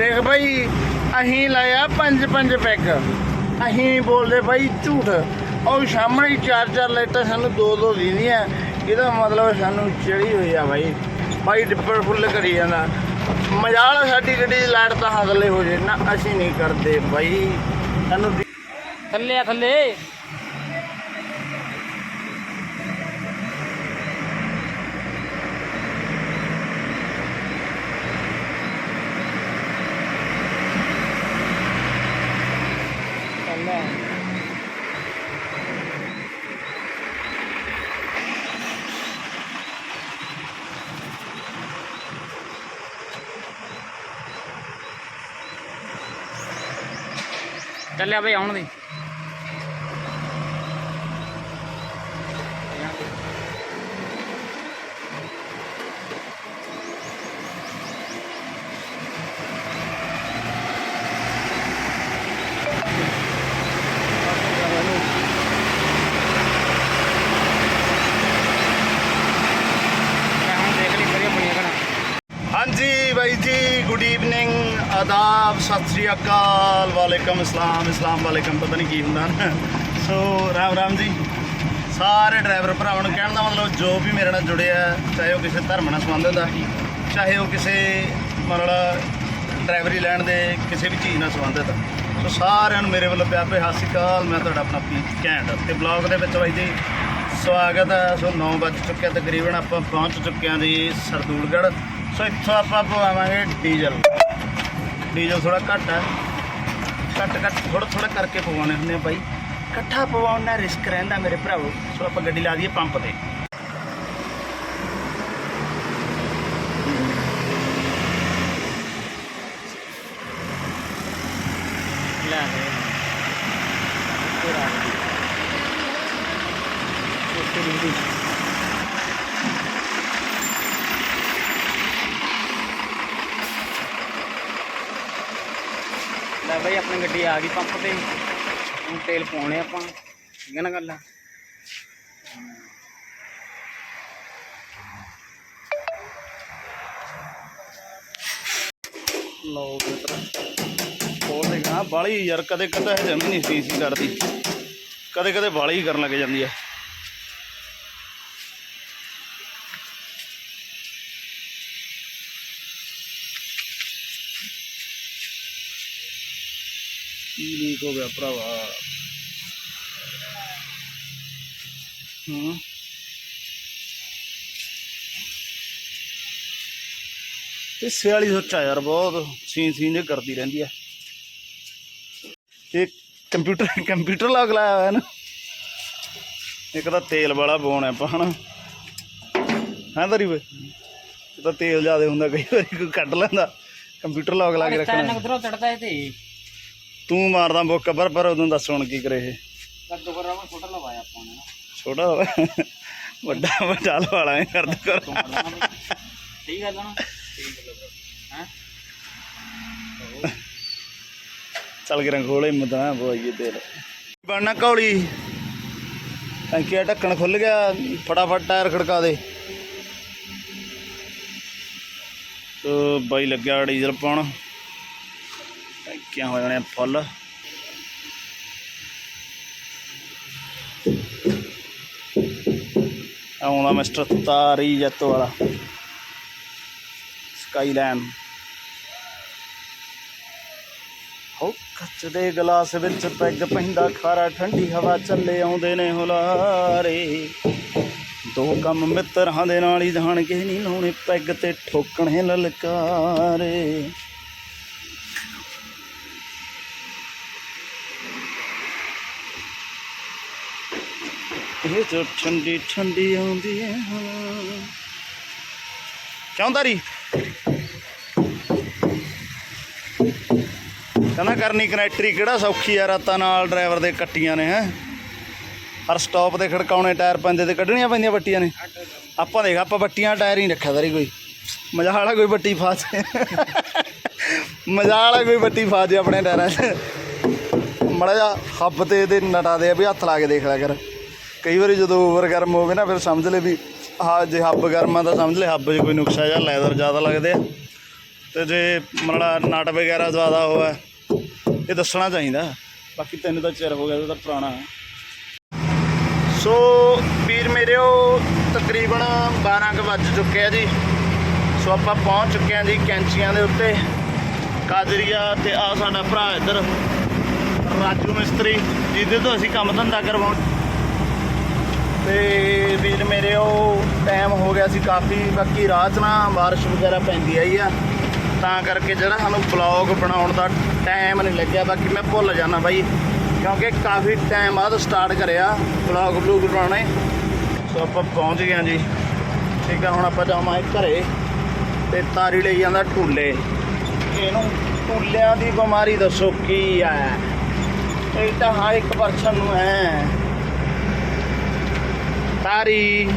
ਦੇਖ ਬਾਈ ਅਸੀਂ ਲਾਇਆ ਪੰਜ ਪੰਜ ਪੈਗ। ਅਹੀਂ ਬੋਲਦੇ ਬਾਈ ਝੂਠ। ਉਹ ਸਾਹਮਣੇ ਚਾਰ ਚਾਰ ਲਾਈਟਾਂ ਸਾਨੂੰ ਦੋ ਦੋ ਦਿੰਦੀਆਂ। ਇਹਦਾ ਮਤਲਬ ਸਾਨੂੰ ਚੜੀ ਹੋਈ ਆ ਬਾਈ। ਬਾਈ ਡਿੱਪਰ ਫੁੱਲ ਕਰੀ ਜਾਂਦਾ। ਮਜਾਲ ਸਾਡੀ ਗੱਡੀ ਦੀ ਲਾਈਟ ਤਾਂ ਹਗਲੇ ਹੋ ਜੇ। ਨਾ, ਅਸੀਂ ਨਹੀਂ ਕਰਦੇ ਬਾਈ। ਸਾਨੂੰ ਥੱਲੇ ਆ, ਥੱਲੇ। ਚੱਲਿਆ ਬਈ ਆਉਣ ਦੀ ਮੈਂ ਹੁਣ ਦੇਖ ਲਈ ਵਧੀਆ ਬਣਿਆ ਕਣਾ ਹਾਂਜੀ ਬਾਈ ਜੀ ਗੁੱਡ ਈਵਨਿੰਗ ਆਦਾਬ ਸਤਿ ਸ੍ਰੀ ਅਕਾਲ ਵਾਲੇਕਮ ਇਸਲਾਮ ਇਸਲਾਮ ਵਾਲੇਕਮ, ਪਤਾ ਨਹੀਂ ਕੀ ਹੁੰਦਾ ਨਾ। ਸੋ, ਰਾਮ ਰਾਮ ਜੀ। ਸਾਰੇ ਡਰਾਈਵਰ ਭਰਾਵਾਂ ਨੂੰ ਕਹਿਣ ਦਾ ਮਤਲਬ, ਜੋ ਵੀ ਮੇਰੇ ਨਾਲ ਜੁੜਿਆ, ਚਾਹੇ ਉਹ ਕਿਸੇ ਧਰਮ ਨਾਲ ਸੰਬੰਧਿਤ ਆ, ਚਾਹੇ ਉਹ ਕਿਸੇ ਮਤਲਬ ਡਰਾਈਵਰੀ ਲੈਣ ਦੇ ਕਿਸੇ ਵੀ ਚੀਜ਼ ਨਾਲ ਸੰਬੰਧਿਤ ਆ। ਸੋ, ਸਾਰਿਆਂ ਨੂੰ ਮੇਰੇ ਵੱਲੋਂ ਪਿਆਰ ਭਰੀ ਸਤਿ ਸ੍ਰੀ ਅਕਾਲ। ਮੈਂ ਤੁਹਾਡਾ ਆਪਣਾ ਪੀ ਘੈਂਟ ਤੇ ਬਲੌਗ ਦੇ ਵਿੱਚ ਬਾਈ ਜੀ, ਸਵਾਗਤ ਹੈ ਸੋ 9 ਵੱਜ ਚੁੱਕਿਆ, ਤਕਰੀਬਨ ਆਪਾਂ ਪਹੁੰਚ ਚੁੱਕੇ ਹਾਂ ਜੀ ਸਰਦੂਲਗੜ੍ਹ। ਸੋ, ਇੱਥੋਂ ਆਪਾਂ ਪਵਾਵਾਂਗੇ ਡੀਜ਼ਲ। ਡੀਜ਼ਲ ਥੋੜਾ ਘੱਟ ਹੈ। ਘੱਟ ਘੱਟ ਥੋੜਾ ਥੋੜਾ ਕਰਕੇ ਪਵਾਉਣੇ ਹੁੰਦੇ ਆ ਬਾਈ। ਇਕੱਠਾ ਪਵਾਉਣ ਨਾਲ ਰਿਸਕ ਰਹਿੰਦਾ ਮੇਰੇ ਭਰਾਵੋ। ਸੋ ਆਪਾਂ ਗੱਡੀ ਲਾ ਦਈਏ ਪੰਪ ਤੇ। ਲੈ ਲੈ। ਪੂਰਾ ਉੱਤੇ ਦੀ ਲੈ ਬਈ ਆਪਣੀ ਗੱਡੀ ਆ ਗਈ ਪੰਪ ਤੇ। ਹੁਣ ਤੇਲ ਪਾਉਣੇ ਆਪਾਂ। ਠੀਕ ਹੈ ਨਾ ਗੱਲ ਲਓ ਮਿੱਤਰ, ਹੋਰ ਦੇਖਣਾ। ਬਾਲੀ ਯਾਰ ਕਦੇ ਕਦੇ ਜਮੀ ਨਹੀਂ ਸੀ ਸੀ ਕਰਦੀ। ਕਦੇ ਕਦੇ ਬਾਲੀ ਕਰਨ ਲੱਗ ਜਾਂਦੀ ਹੈ ਕੀ ਲੀਕ ਹੋ ਗਿਆ ਭਰਾਵਾ? ਹੂੰ। ਇਸੇ ਵਾਲੀ ਸੋਚਾ ਯਾਰ ਬਹੁਤ ਸੀਨ ਸੀਨ ਜੇ ਕਰਦੀ ਰਹਿੰਦੀ ਆ। ਇਹ ਕੰਪਿਊਟਰ ਕੰਪਿਊਟਰ ਲੌਕ ਲਾਇਆ ਹੋਇਆ ਨਾ। ਇੱਕ ਤਾਂ ਤੇਲ ਵਾਲਾ ਬੋਨ ਆਪਾਂ ਹਨਾ। ਹਾਂ ਤਰੀ ਵੇ ਇਹ ਤਾਂ ਤੇਲ ਜ਼ਿਆਦਾ ਹੁੰਦਾ ਕਈ ਵਾਰੀ ਕੋਈ ਕੱਢ ਲੈਂਦਾ। ਕੰਪਿਊਟਰ ਲੌਕ ਲਾ ਕੇ ਰੱਖਣਾ। ਨਗਦਰੋਂ ਚੜਦਾ ਇਹ ਤੇ। ਤੂੰ ਮਾਰਦਾ ਬੁੱਕ ਪਰ ਪਰ ਉਦੋਂ ਦੱਸ ਹੁਣ ਕੀ ਕਰੇ ਇਹ। ਕੱਦੂ ਕਰ ਛੋਟਾ ਲਵਾਇਆ ਆਪਾਂ ਨੇ ਨਾ। ਛੋਟਾ ਹੋਵੇ ਵੱਡਾ ਵੱਡਾ ਵਾਲਾ ਐ ਕਰਦਾ ਕਰ ਬਈ। ਠੀਕ ਗੱਲ ਨਾ ਹੈ? ਚੱਲ ਕੇ ਰੰਗੋਲੇ ਮਦਾਂ ਬੋਈਏ ਤੇਲ। ਬਣਨਾ ਕੌਲੀ। ਟੈਂਕੀਆ ਢੱਕਣ ਖੁੱਲ ਗਿਆ ਫਟਾਫਟ ਟਾਇਰ ਖੜਕਾ ਦੇ। ਤੋ ਬਾਈ ਲੱਗਿਆ ਡੀਜ਼ਲ ਪਾਉਣ। ਟੈਂਕੀਆਂ ਹੋ ਜਾਣੀਆਂ ਫੁੱਲ ਆਉਂਦਾ ਮਿਸਟਰ ਤਾਰੀ ਜੱਤ ਵਾਲਾ। ਸਕਾਈਲੈਂਡ। ਹੋ ਕੱਚ ਦੇ ਗਲਾਸ ਵਿੱਚ ਪੈਗ ਪੈਂਦਾ, ਖਾਰਾ ਠੰਡੀ ਹਵਾ ਚੱਲੇ ਆਉਂਦੇ ਨੇ ਹੁਲਾਰੇ। ਦੋ ਕੰਮ ਮਿੱਤਰਾਂ ਦੇ ਨਾਲ ਹੀ ਜਾਣਗੇ ਨਹੀਂ ਲਾਉਣੇ ਪੈਗ ਤੇ ਠੋਕਣੇ ਲਲਕਾਰੇ। ਇਹ ਜੋ ਠੰਡੀ ਠੰਡੀ ਆਉਂਦੀ ਹੈ ਚਾਹੁੰਦਾ ਕਿਉਂ ਕਹਿੰਦਾ ਕਰਨੀ ਕਨੈਕਟਰੀ ਕਿਹੜਾ ਸੌਖੀ ਆ, ਰਾਤਾਂ ਨਾਲ ਡਰਾਈਵਰ ਦੇ ਕੱਟੀਆਂ ਨੇ, ਹੈ। ਹਰ ਸਟਾਪ ਤੇ ਖੜਕਾਉਣੇ, ਟਾਇਰ ਪੈਂਦੇ ਤੇ ਕੱਢਣੀਆਂ ਪੈਂਦੀਆਂ ਬੱਟੀਆਂ ਨੇ। ਆਪਾਂ ਦੇਖ, ਆਪਾਂ ਬੱਟੀਆਂ ਟਾਇਰ ਹੀ ਨੀ ਰੱਖਿਆ ਤੇਰੀ ਕੋਈ। ਮਜ਼ਾ ਵਾਲਾ ਕੋਈ ਬੱਟੀ ਫਾਸ ਮਜ਼ਾ ਵਾਲਾ ਕੋਈ ਬੱਟੀ ਫਾਸ ਜੇ ਆਪਣੇ ਟਾਇਰਾਂ 'ਚ। ਮੜਾ ਜਾ ਹੱਬ ਤੇ ਇਹਦੇ ਨਟਾ ਦੇ ਵੀ ਹੱਥ ਲਾ ਕੇ ਦੇਖ ਲਿਆ ਕਰ। ਕਈ ਵਾਰੀ ਜਦੋਂ ਓਵਰ ਗਰਮ ਹੋਵੇ ਨਾ, ਫਿਰ ਸਮਝ ਲੈ ਵੀ ਹਾਂ ਜੇ ਹੱਬ ਗਰਮ ਆ ਤਾਂ ਸਮਝ ਲੈ ਹੱਬ 'ਚ ਕੋਈ ਨੁਕਸਾ ਜਾਂ ਲੈਦਰ ਜ਼ਿਆਦਾ ਲੱਗਦੇ ਆ। ਤੇ ਜੇ ਮਤਲਬ ਨਟ ਵਗੈਰਾ ਜ਼ਿਆਦਾ ਹੋਇਆ, ਇਹ ਦੱਸਣਾ ਚਾਹੀਦਾ। ਬਾਕੀ ਤੈਨੂੰ ਤਾਂ ਚਿਰ ਹੋ ਗਿਆ ਤਾਂ ਪੁਰਾਣਾ ਸੋ ਵੀਰ ਮੇਰਿਓ ਤਕਰੀਬਨ 12 ਕੁ ਵੱਜ ਚੁੱਕੇ ਆ ਜੀ। ਸੋ ਆਪਾਂ ਪਹੁੰਚ ਚੁੱਕੇ ਆ ਜੀ ਕੈਂਚੀਆਂ ਦੇ ਉੱਤੇ। ਕਾਜਰੀਆ ਤੇ ਆ ਸਾਡਾ ਭਰਾ ਇੱਧਰ, ਰਾਜੂ ਮਿਸਤਰੀ, ਜਿਹਦੇ ਤੋਂ ਅਸੀਂ ਕੰਮ ਧੰਦਾ ਕਰਵਾਉਂ ਤੇ ਵੀਰ ਮੇਰੇ ਉਹ ਟਾਈਮ ਹੋ ਗਿਆ ਸੀ ਕਾਫੀ, ਬਾਕੀ ਰਾਹ 'ਚ ਨਾ ਬਾਰਿਸ਼ ਵਗੈਰਾ ਪੈਂਦੀ ਆਈ ਆ। ਤਾਂ ਕਰਕੇ ਜਿਹੜਾ ਸਾਨੂੰ ਬਲੌਗ ਬਣਾਉਣ ਦਾ ਟਾਈਮ ਨਹੀਂ ਲੱਗਿਆ, ਬਾਕੀ ਮੈਂ ਭੁੱਲ ਜਾਣਾ ਬਾਈ, ਕਿਉਂਕਿ ਕਾਫੀ ਟਾਈਮ ਬਾਅਦ ਸਟਾਰਟ ਕਰਿਆ ਬਲੌਗ ਬਲੂਗ ਬਣਾਉਣੇ। ਸੋ ਆਪਾਂ ਪਹੁੰਚ ਗਏ ਹਾਂ ਜੀ। ਠੀਕ ਆ, ਹੁਣ ਆਪਾਂ ਜਾਵਾਂਗੇ ਘਰੇ ਤੇ ਤਾਰੀ ਲਈ ਜਾਂਦਾ ਟੂਲੇ ਇਹਨੂੰ ਟੂਲਿਆਂ ਦੀ ਬਿਮਾਰੀ ਦੱਸੋ ਕੀ ਆ? ਇਹ ਤਾਂ ਹਰ ਇੱਕ ਪਰਸਨ ਨੂੰ ਹੈ। ਤਾਰੀ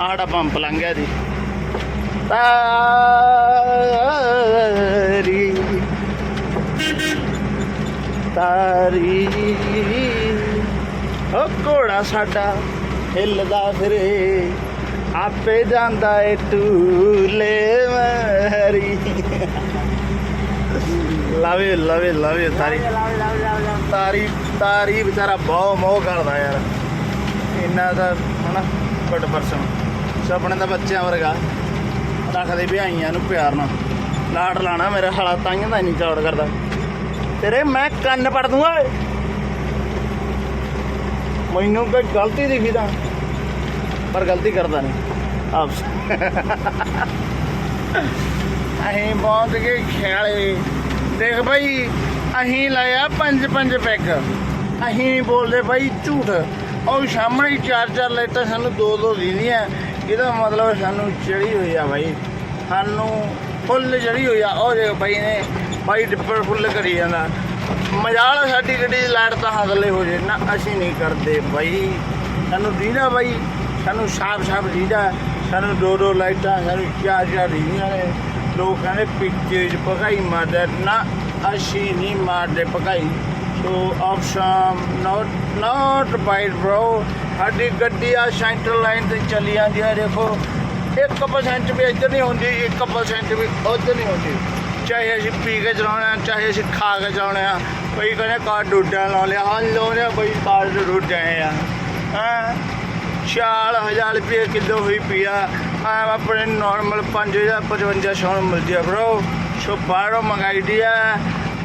ਆੜਾ ਪੰਪ ਲੰਘ ਗਿਆ ਜੀ। ਤਾਰੀ ਤਾਰੀ ਓ ਘੋੜਾ ਸਾਡਾ ਹਿੱਲਦਾ ਫਿਰੇ ਆਪੇ ਜਾਂਦਾ ਏ ਟੂਲੇ ਮਰੀ ਲਵੇ ਲਵੇ ਲਵੇ ਤਾਰੀ ਤਾਰੀ ਤਾਰੀ ਵਿਚਾਰਾ ਬਹੁਤ ਮੋਹ ਕਰਦਾ ਯਾਰ। ਇੰਨਾ ਦਾ ਹਨਾ ਗੁੱਡ ਪਰਸਨ। ਸਪਨੇ ਦਾ ਬੱਚਿਆਂ ਵਰਗਾ। ਰੱਖਦੇ ਵਿਆਹੀਆਂ ਨੂੰ ਪਿਆਰ ਨਾਲ। ਲਾੜ ਲਾਣਾ ਮੇਰਾ ਹਾਲਾ ਤਾਈਆਂ ਦਾ ਨਹੀਂ ਚੌੜ ਕਰਦਾ। ਤੇਰੇ ਮੈਂ ਕੰਨ ਪੜ ਦੂੰਗਾ। ਮੈਨੂੰ ਕੋਈ ਗਲਤੀ ਦਿਖੀ ਤਾਂ। ਪਰ ਗਲਤੀ ਕਰਦਾ ਨਹੀਂ। ਆਪਸ ਅਸੀਂ ਬਹੁਤ ਗਏ ਖਿਆਲੇ। ਦੇਖ ਭਾਈ ਅਸੀਂ ਲਾਇਆ ਪੰਜ ਪੰਜ ਪੈਕ। ਅਸੀਂ ਬੋਲਦੇ ਭਾਈ ਝੂਠ। ਉਹ ਸਾਹਮਣੇ ਹੀ ਚਾਰ ਚਾਰ ਲਾਈਟਾਂ ਸਾਨੂੰ ਦੋ ਦੋ ਦਿੰਦੀਆਂ। ਇਹਦਾ ਮਤਲਬ ਸਾਨੂੰ ਚੜੀ ਹੋਈ ਆ ਬਾਈ। ਸਾਨੂੰ ਫੁੱਲ ਚੜੀ ਹੋਈ ਆ। ਉਹ ਜੇ ਬਾਈ ਨੇ ਬਾਈ ਡਿੱਪਰ ਫੁੱਲ ਕਰੀ ਜਾਂਦਾ। ਮਜਾਲ ਸਾਡੀ ਗੱਡੀ ਦੀ, ਲਾਈਟ ਤਾਂ ਹਦਲੇ ਹੋ ਜੇ। ਨਾ ਅਸੀਂ ਨਹੀਂ ਕਰਦੇ ਬਾਈ। ਸਾਨੂੰ ਦੀਦਾ ਭਾਈ ਸਾਨੂੰ ਸਾਫ਼ ਸਾਫ਼ ਦੀਦਾ। ਸਾਨੂੰ ਦੋ ਦੋ ਲਾਈਟਾਂ, ਸਾਨੂੰ ਚਾਰ ਚਾਰ ਦੀਦੀਆਂ ਨੇ। ਲੋਕ ਕਹਿੰਦੇ ਪਿੱਛੇ ਚ ਭਗਾਈ ਮਾਰਦਾ ਨਾ ਅਸੀਂ ਨਹੀਂ ਮਾਰਦੇ ਭਗਾਈ ਸੋ ਆਪਸ਼ਨ ਨਾਟ ਨਾਟ ਬਾਈਟ ਬ੍ਰੋ ਸਾਡੀ ਗੱਡੀ ਆ ਸੈਂਟਰ ਲਾਈਨ ਤੇ ਚੱਲੀ ਜਾਂਦੀ ਆ, ਦੇਖੋ। 1% ਵੀ ਇੱਧਰ ਨਹੀਂ ਹੁੰਦੀ 1% ਵੀ ਉੱਧਰ ਨਹੀਂ ਹੁੰਦੀ। ਚਾਹੇ ਅਸੀਂ ਪੀ ਕੇ ਚਲਾਉਣਾ ਚਾਹੇ ਅਸੀਂ ਖਾ ਕੇ ਚਲਾਉਣੇ ਆ ਕੋਈ ਕਹਿੰਦੇ ਕਾਰ ਡੁੱਡਾਂ ਲਾ ਲਿਆ। ਹਾਂ ਲਾਉਣੇ ਆ ਕੋਈ ਕਾਰ ਡੁੱਡ ਜਾਏ ਆ। ਹਾਂ? ਚਾਲ ਹਜ਼ਾਰ ਰੁਪਏ ਕਿਲੋ ਹੋਈ ਪਿਆ ਆ। ਆਪਣੇ ਨਾਰਮਲ 5000 55 ਸੌ ਨੂੰ ਮਿਲਦੀ ਆ ਬ్రో ਸੋ ਬਾਹਰੋਂ ਮੰਗਾਈ ਦੀ ਆ,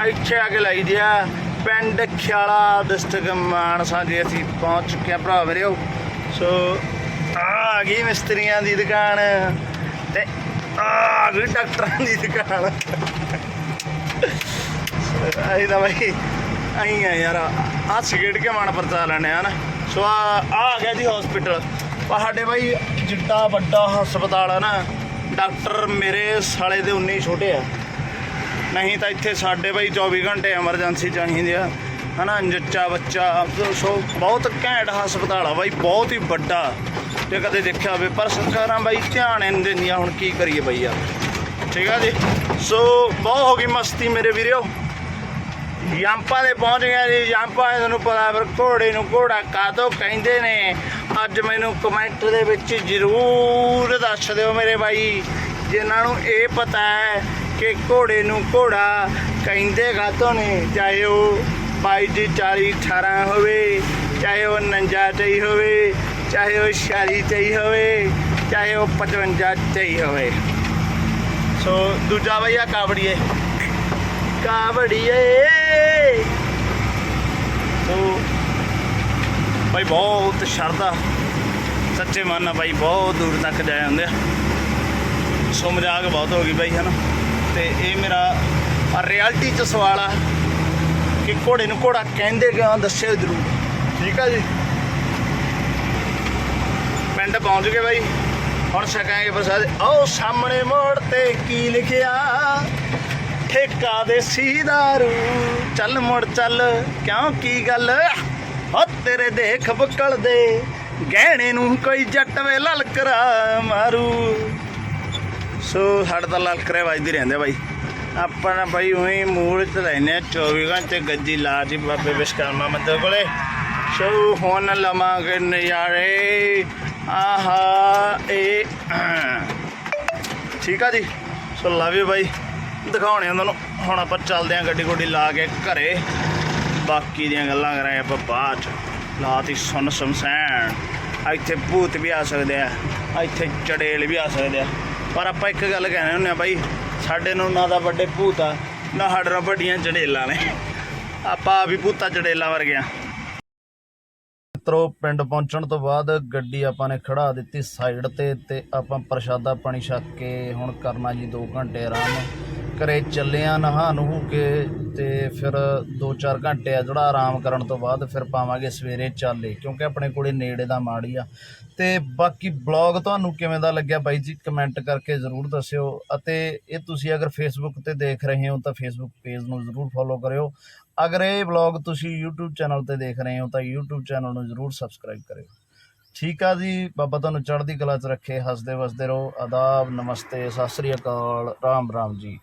ਇੱਥੇ ਆ ਕੇ ਲਾਈ ਦੀ ਆ। ਪਿੰਡ ਖਿਆਲਾ ਡਿਸਟ੍ਰਿਕਟ ਮਾਨਸਾ ਜੀ ਅਸੀਂ ਪਹੁੰਚ ਚੁੱਕੇ ਹਾਂ ਭਰਾ ਮੇਰਿਓ ਸੋ ਆ ਆ ਗਈ ਮਿਸਤਰੀਆਂ ਦੀ ਦੁਕਾਨ ਤੇ ਆ ਆ ਗਈ ਡਾਕਟਰਾਂ ਦੀ ਦੁਕਾਨ। ਅਸੀਂ ਤਾਂ ਬਾਈ ਅਹੀਂ ਆ ਯਾਰ ਆ ਸਿਗਰਟ ਕੇ ਮਨ ਪਰਚਾ ਲੈਣੇ ਆ ਨਾ। ਸੋ ਆ ਆ ਗਿਆ ਜੀ ਹਸਪੀਟਲ ਸਾਡੇ ਬਾਈ ਜਿੱਡਾ ਵੱਡਾ ਹਸਪਤਾਲ ਆ ਨਾ, ਡਾਕਟਰ ਮੇਰੇ ਸਾਲੇ ਦੇ 19 ਛੋਟੇ ਆ। ਨਹੀਂ ਤਾਂ ਇੱਥੇ ਸਾਡੇ ਬਾਈ 24 ਘੰਟੇ ਐਮਰਜੈਂਸੀ ਚਾਹੀਦੀ ਆ। ਹਨਾ, ਜੱਚਾ ਬੱਚਾ, ਸੋ ਬਹੁਤ ਘੈਂਟ ਹਸਪਤਾਲ ਆ ਬਾਈ, ਬਹੁਤ ਹੀ ਵੱਡਾ। ਜੇ ਕਦੇ ਦੇਖਿਆ ਹੋਵੇ, ਪਰ ਸਰਕਾਰਾਂ ਬਾਈ ਧਿਆਨ ਨਹੀਂ ਦਿੰਦੀਆਂ, ਹੁਣ ਕੀ ਕਰੀਏ ਬਈ ਆ ਠੀਕ ਆ ਜੀ? ਸੋ ਬਹੁਤ ਹੋ ਗਈ ਮਸਤੀ ਮੇਰੇ ਵੀਰੋ ਯੰਪਾ ਦੇ ਪਹੁੰਚ ਗਿਆ ਜੀ, ਯੰਪਾ ਤੁਹਾਨੂੰ ਪਤਾ ਫਿਰ ਘੋੜੇ ਨੂੰ ਘੋੜਾ ਕਾਦੋਂ ਕਹਿੰਦੇ ਨੇ? ਅੱਜ ਮੈਨੂੰ ਕਮੈਂਟ ਦੇ ਵਿੱਚ ਜ਼ਰੂਰ ਦੱਸ ਦਿਓ ਮੇਰੇ ਬਾਈ। ਜਿਨ੍ਹਾਂ ਨੂੰ ਇਹ ਪਤਾ ਹੈ ਕਿ ਘੋੜੇ ਨੂੰ ਘੋੜਾ ਕਹਿੰਦੇ ਕਾਦੋਂ ਨੇ ਚਾਹੇ ਉਹ ਬਾਈ ਜੀ 40 18 ਹੋਵੇ, ਚਾਹੇ ਉਹ 49 ਚਈ ਹੋਵੇ, ਚਾਹੇ ਉਹ 46 ਚਈ ਹੋਵੇ, ਚਾਹੇ ਉਹ 55 ਚਈ ਹੋਵੇ। ਸੋ ਦੂਜਾ ਭਈਆ ਕਾਵੜੀਏ। ਕਾਵੜੀਏ। ਸੋ ਭਾਈ ਬਹੁਤ ਸ਼ਰਧਾ। ਸੱਚੇ ਮਨ ਨਾਲ ਭਾਈ ਬਹੁਤ ਦੂਰ ਤੱਕ ਜਾ ਜਾਂਦੇ ਸੋ ਮਜ਼ਾਕ ਬਹੁਤ ਹੋ ਗਈ ਭਾਈ ਹਨਾ? ਤੇ ਇਹ ਮੇਰਾ ਰਿਐਲਿਟੀ ਚ ਸਵਾਲ ਆ ਕਿ ਘੋੜੇ ਨੂੰ ਘੋੜਾ ਕਹਿੰਦੇ ਕਿਉਂ ਦੱਸਿਓ ਜ਼ਰੂਰ। ਠੀਕ ਆ ਜੀ। ਪਿੰਡ ਪਹੁੰਚ ਗਏ ਬਾਈ। ਹੁਣ ਛਕਾਂਗੇ ਪ੍ਰਸਾਦ ਆਓ ਸਾਹਮਣੇ ਮੋੜ ਤੇ ਕੀ ਲਿਖਿਆ? ਠੇਕਾ ਦੇ ਸੀਦਾਰੂ। ਚੱਲ ਮੁੜ ਚੱਲ। ਕਿਉਂ? ਕੀ ਗੱਲ? ਹੋ ਤੇਰੇ ਦੇਖ ਬਕਲ ਦੇ। ਗਹਿਣੇ ਨੂੰ ਕੋਈ ਜੱਟ ਵੇ ਲਲਕਰਾ ਮਾਰੂ। ਸੋ ਸਾਡੇ ਤਾਂ ਲਲਕਰੇ ਵੱਜਦੇ ਰਹਿੰਦੇ ਬਾਈ। ਆਪਾਂ ਨਾ ਬਾਈ ਉਹੀ ਮੂਡ ਤੇ ਲੈਨੇ 24 ਘੰਟੇ ਗੱਜੀ ਲਾ ਜੀ ਬਾਬੇ ਵਿਸ਼ਕਰਮਾ ਮੰਦਰ ਕੋਲੇ। ਸੋ ਹੁਣ ਲਵਾਂਗੇ ਨਜ਼ਾਰੇ। ਆਹਾ ਇਹ ਠੀਕ ਆ ਜੀ। ਸੋ ਲਵ ਯੂ ਬਾਈ। ਦਿਖਾਉਣੇ ਉਹਨਾਂ ਨੂੰ ਹੁਣ ਆਪਾਂ ਚੱਲਦੇ ਆਂ ਗੱਡੀ ਗੁੱਡੀ ਲਾ ਕੇ ਘਰੇ। ਬਾਕੀ ਦੀਆਂ ਗੱਲਾਂ ਕਰਾਂਗੇ ਆਪਾਂ ਬਾਅਦ ਚ। ਲਾਤੀ ਸੁਨ ਸਮਸੈਣ। ਇੱਥੇ ਭੂਤ ਵੀ ਆ ਸਕਦੇ ਆ ਇੱਥੇ ਚੜੇਲ ਵੀ ਆ ਸਕਦੇ ਆ। ਪਰ ਆਪਾਂ ਇੱਕ ਗੱਲ ਕਹਿੰਦੇ ਹੁੰਦੇ ਆ ਬਾਈ, ਸਾਡੇ ਨੂੰ ਨਾ ਤਾਂ ਵੱਡੇ ਭੂਤ ਆ, ਨਾ ਸਾਡੇ ਨਾਲ ਵੱਡੀਆਂ ਚੜੇਲਾਂ ਨੇ। ਆਪਾਂ ਆਪ ਹੀ ਭੂਤਾਂ ਚੜੇਲਾਂ ਵਰਗੇ ਆ। ਮਿੱਤਰੋ, ਪਿੰਡ ਪਹੁੰਚਣ ਤੋਂ ਬਾਅਦ ਗੱਡੀ ਆਪਾਂ ਨੇ ਖੜਾ ਦਿੱਤੀ ਸਾਈਡ ਤੇ ਤੇ ਆਪਾਂ ਪ੍ਰਸ਼ਾਦਾ ਪਾਣੀ ਛਕ ਕੇ ਹੁਣ ਕਰਨਾ ਜੀ 2 ਘੰਟੇ ਆਰਾਮ। ਘਰੇ ਚੱਲੇ ਨਹਾ ਨਹੂ ਕੇ ਤੇ ਫਿਰ 2-4 ਘੰਟੇ ਆ ਜਿਹੜਾ ਆਰਾਮ ਕਰਨ ਤੋਂ ਬਾਅਦ ਫਿਰ ਪਾਵਾਂਗੇ ਸਵੇਰੇ ਚਾਲੇ, ਕਿਉਂਕਿ ਆਪਣੇ ਕੋਲੇ ਨੇੜੇ ਦਾ ਮਾੜੀ ਆ। ਤੇ ਬਾਕੀ ਬਲੌਗ ਤੁਹਾਨੂੰ ਕਿਵੇਂ ਦਾ ਲੱਗਿਆ ਬਾਈ ਜੀ, ਕਮੈਂਟ ਕਰਕੇ ਜ਼ਰੂਰ ਦੱਸਿਓ। ਅਤੇ ਇਹ ਤੁਸੀਂ ਅਗਰ ਫੇਸਬੁੱਕ ਤੇ ਦੇਖ ਰਹੇ ਹੋ ਤਾਂ ਫੇਸਬੁੱਕ ਪੇਜ ਨੂੰ ਜ਼ਰੂਰ ਫੋਲੋ ਕਰਿਓ। ਅਗਰ ਇਹ ਵਲੌਗ ਤੁਸੀਂ YouTube ਚੈਨਲ ਤੇ ਦੇਖ ਰਹੇ ਹੋ ਤਾਂ YouTube ਚੈਨਲ ਨੂੰ ਜ਼ਰੂਰ ਸਬਸਕ੍ਰਾਈਬ ਕਰਿਓ। ਠੀਕ ਆ ਜੀ, ਬਾਬਾ ਤੁਹਾਨੂੰ ਚੜ੍ਹਦੀ ਕਲਾ 'ਚ ਰੱਖੇ ਹੱਸਦੇ ਵਸਦੇ ਰਹੋ, ਆਦਾਬ, ਨਮਸਤੇ, ਸਤਿ ਸ੍ਰੀ ਅਕਾਲ ਰਾਮ ਰਾਮ ਜੀ।